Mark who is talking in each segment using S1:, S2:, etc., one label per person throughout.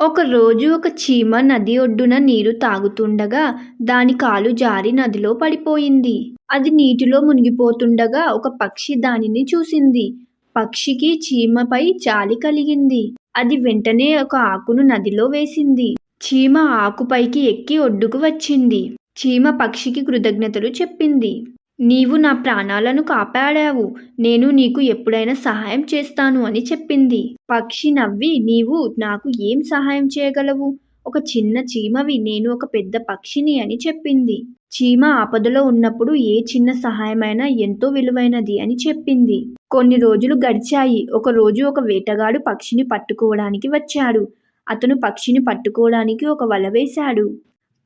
S1: ఒకరోజు ఒక చీమ నది ఒడ్డున నీరు తాగుతుండగా దాని కాలు జారి నదిలో పడిపోయింది. అది నీటిలో మునిగిపోతుండగా ఒక పక్షి దానిని చూసింది. పక్షికి చీమపై జాలి కలిగింది. అది వెంటనే ఒక ఆకును నదిలో వేసింది. చీమ ఆకుపైకి ఎక్కి ఒడ్డుకు వచ్చింది. చీమ పక్షికి కృతజ్ఞతలు చెప్పింది. నీవు నా ప్రాణాలను కాపాడావు. నేను నీకు ఎప్పుడైనా సహాయం చేస్తాను అని చెప్పింది. పక్షి నవ్వి నీవు నాకు ఏం సహాయం చేయగలవు? ఒక చిన్న చీమవి నేను ఒక పెద్ద పక్షిని అని చెప్పింది. చీమ ఆపదలో ఉన్నప్పుడు ఏ చిన్న సహాయమైనా ఎంతో విలువైనది అని చెప్పింది. కొన్ని రోజులు గడిచాయి. ఒక రోజు ఒక వేటగాడు పక్షిని పట్టుకోవడానికి వచ్చాడు. అతను పక్షిని పట్టుకోవడానికి ఒక వల వేశాడు.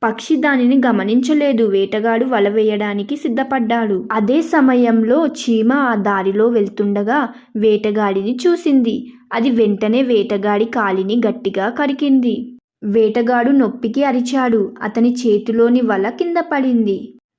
S1: పక్షి దానిని గమనించలేదు. వేటగాడు వల వేయడానికి సిద్ధపడ్డాడు. అదే సమయంలో చీమ ఆ దారిలో వెళ్తుండగా వేటగాడిని చూసింది. అది వెంటనే వేటగాడి కాలిని గట్టిగా కరికింది. వేటగాడు నొప్పికి అరిచాడు. అతని చేతిలోని వల కింద పడింది.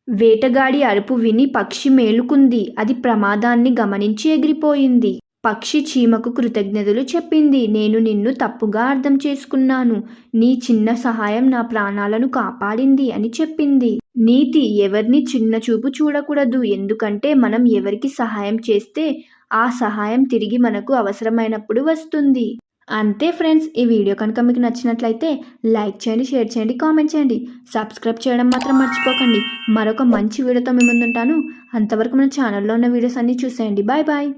S1: వేటగాడి అరుపు విని పక్షి మేలుకుంది. అది ప్రమాదాన్ని గమనించి ఎగిరిపోయింది. పక్షి చీమకు కృతజ్ఞతలు చెప్పింది. నేను నిన్ను తప్పుగా అర్థం చేసుకున్నాను. నీ చిన్న సహాయం నా ప్రాణాలను కాపాడింది అని చెప్పింది. నీతి ఎవరిని చిన్న చూపు చూడకూడదు. ఎందుకంటే మనం ఎవరికి సహాయం చేస్తే ఆ సహాయం తిరిగి మనకు అవసరమైనప్పుడు వస్తుంది. అంతే ఫ్రెండ్స్ ఈ వీడియో కనుక మీకు నచ్చినట్లయితే లైక్ చేయండి షేర్ చేయండి కామెంట్ చేయండి. సబ్స్క్రైబ్ చేయడం మాత్రం మర్చిపోకండి. మరొక మంచి వీడియోతో మేము ముందుంటాను. అంతవరకు మన ఛానల్లో ఉన్న వీడియోస్ అన్నీ చూసేయండి. Bye bye.